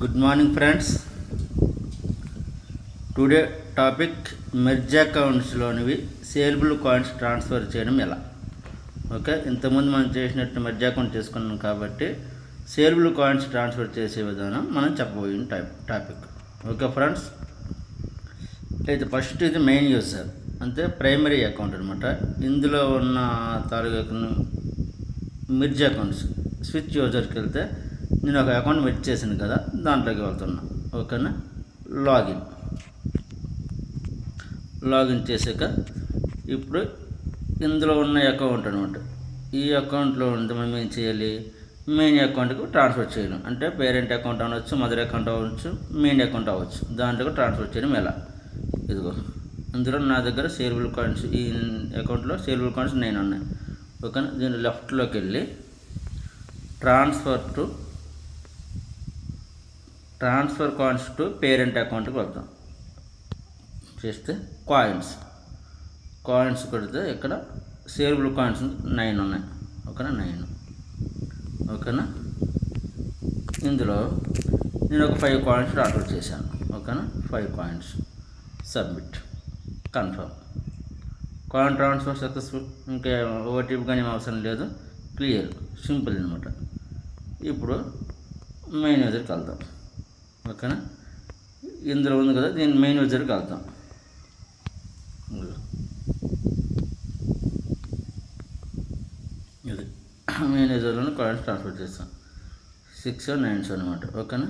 Good morning friends today topic merge అకౌంట్స్లోనివి సేల్బుల్ coins transfer చేయడం ఎలా? Okay ఇంతకుముందు మనం చేసినట్టు మెర్జ్ అకౌంట్ చేసుకున్నాం కాబట్టి సేల్బుల్ కాయిన్స్ ట్రాన్స్ఫర్ చేసే విధానం మనం చెప్పబోయిన టైప్ టాపిక్ ఓకే ఫ్రెండ్స్ అయితే ఫస్ట్ ఇది మెయిన్ యూజర్ అంటే ప్రైమరీ అకౌంట్ అనమాట ఇందులో ఉన్న తాలూకు మిర్జ్ అకౌంట్స్ స్విచ్ యూజర్కి వెళ్తే నేను ఒక అకౌంట్ మెట్ చేశాను కదా దాంట్లోకి వెళ్తున్నా. ఓకేనా? లాగిన్. లాగిన్ చేశాక ఇప్పుడు ఇందులో ఉన్న అకౌంట్ అనమాట ఈ అకౌంట్లో ఉంటే మనం ఏం చేయాలి? మెయిన్ అకౌంట్కి ట్రాన్స్ఫర్ చేయడం. అంటే పేరెంట్ అకౌంట్ అనవచ్చు మదర్ అకౌంట్ అవ్వచ్చు మెయిన్ అకౌంట్ అవ్వచ్చు. దాంట్లోకి ట్రాన్స్ఫర్ చేయడం ఎలా? ఇదిగో ఇందులో నా దగ్గర సేల్బుల్ కాయిన్స్ ఈ అకౌంట్లో సేల్బుల్ కాయిన్స్ నేను ఉన్నాయి. ఓకేనా? దీని లెఫ్ట్లోకి వెళ్ళి transfer to transfer coins to parent అకౌంట్కి వెళ్తాం చేస్తే కాయిన్స్. కాయిన్స్ కొడితే ఇక్కడ సేలబుల్ కాయిన్స్ నైన్ ఉన్నాయి. ఓకేనా? నైన్. ఓకేనా? ఇందులో నేను ఒక ఫైవ్ కాయిన్స్ ఆర్డర్ చేశాను. ఓకేనా? Five coins. Submit. Confirm. Coin transfer successful. ఇంకా ఓటీపీ కానీ అవసరం లేదు. క్లియర్. సింపుల్ అనమాట ఇప్పుడు మెయిన్ యూజర్కి వెళ్దాం. ఓకేనా ఇందులో ఉంది కదా దీని మెయిన్ యూజర్కి వెళ్తాం ఇది. మెయిన్ యూజర్లోనే కాయిన్స్ ట్రాన్స్ఫర్ చేస్తాం. సిక్స్ సెవెన్ నైన్ సెవెన్ అనమాట ఓకేనా?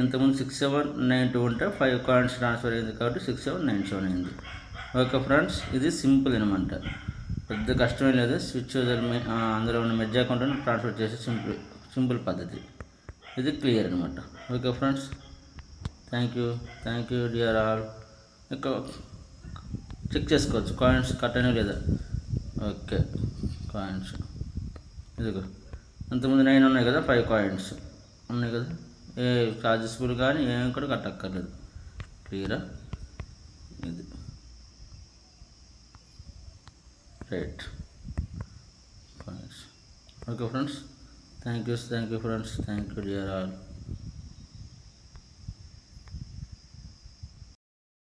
ఇంతకుముందు సిక్స్ సెవెన్ నైన్ టూ ఉంటే ఫైవ్ కాయిన్స్ ట్రాన్స్ఫర్ అయింది కాబట్టి సిక్స్ సెవెన్ నైన్ సెవెన్ అయింది. ఓకే ఫ్రెండ్స్ ఇది సింపుల్ అనమాట పెద్ద కష్టమే లేదు. స్విచ్ అందులో ఉన్న మెజ్ అకౌంట్ని ట్రాన్స్ఫర్ చేసే సింపుల్ సింపుల్ పద్ధతి. ఇది క్లియర్ అనమాట okay friends thank you thank you dear all. ఇక చెక్ చేసుకోవచ్చు కాయిన్స్ కట్ అయినా లేదా? Okay coins. ఇదిగో అంతకుముందు నైన్ ఉన్నాయి కదా ఫైవ్ కాయిన్స్ ఉన్నాయి కదా? ఏ చార్జెస్ఫుల్ కానీ ఏం కూడా కట్టక్కర్లేదు క్లియరా? ఇది. Right. Coins. Okay friends. thank you thank you friends. Thank you dear all